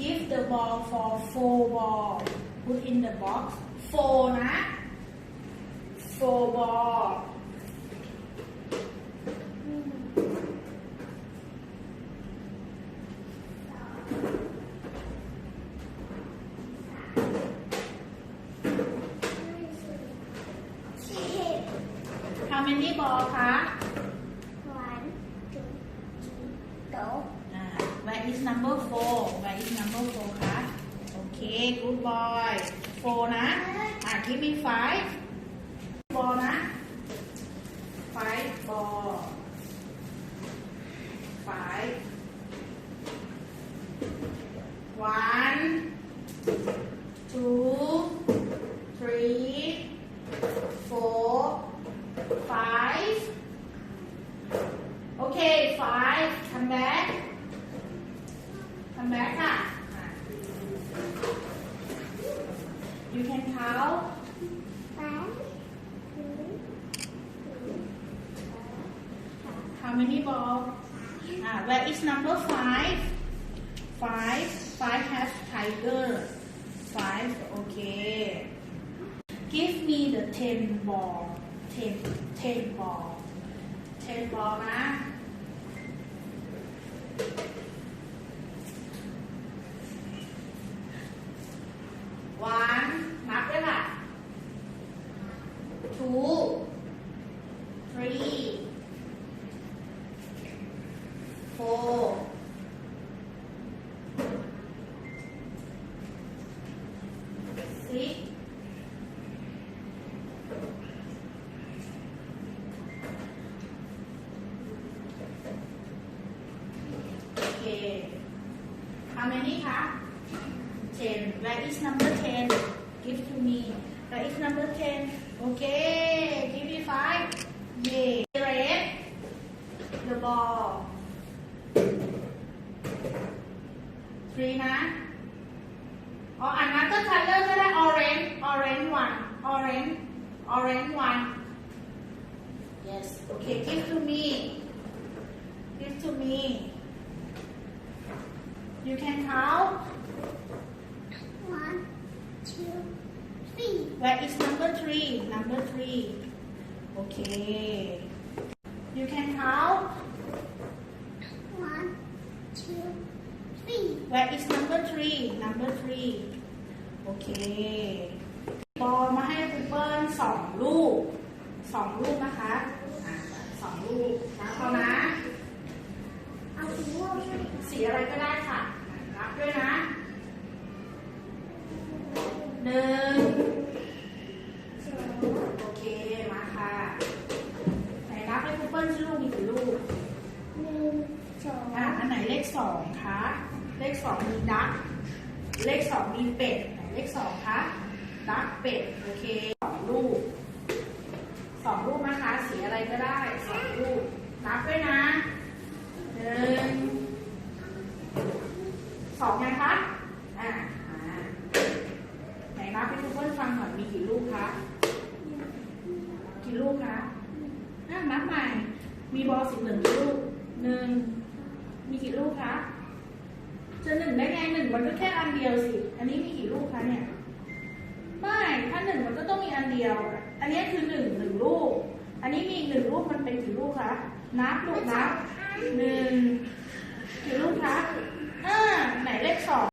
give the ball for four ball put in the box four นะ four ball สิบ how many ball คะ is number four where is number four คะ โอเค good boy four นะ อะ give me five ball นะ five ball five one come back ค่ะอ่ะ you can count one two three how many ball ah where is number five five five has tiger five okay give me the ten ball ten ten ball ten ball นะ many คะ ten where is number ten give to me where is number ten okay give me five yeah red the ball three นะอ๋ออันนั้นก็ color ก็ได้ orange orange one orange orange one yes okay give to me give to me You can count one two three Where is number three? Number three. Okay. You can count. one two three Where is number three? Number three. Okay. บอลมาให้คุณเปิ้ลสองลูกสองลูกนะคะอะสองลูกนะพอนะเอา สีม่วงด้วยสีอะไรก็ได้ค่ะ รับด้วยนะหนึ่งสองโอเค มาค่ะไหนรับให้คุณเปิ้ลชื่อลูกมีกี่ลูกหนึ่งสองอะอันไหนเลขสองคะ เลขสองมีดัก เลขสองมีเป็ดไหนเลขสองคะดักเป็ด โอเคสองลูกสองลูกนะคะ สีอะไรก็ได้สองลูกนับด้วยนะ หนึ่งสองไงคะอะอ่าไหนนับให้ทุกคนฟังหน่อยมีกี่ลูกคะกี่ลูกคะอะนับใหม่ มีบอลสีเหลืองกี่ลูกหนึ่งมีกี่ลูกคะจะหนึ่งได้ไงหนึ่งมันก็แค่อันเดียวสิ อันนี้มีกี่ลูกคะเนี่ย ไม่ ถ้าหนึ่งมันก็ต้องมีอันเดียว อันนี้คือหนึ่งหนึ่งลูก อันนี้มีอีกหนึ่งลูกมันเป็นกี่ลูกคะ นับลูกนับ หนึ่งอยู่รูปห้าอ่าไหนเลขสอง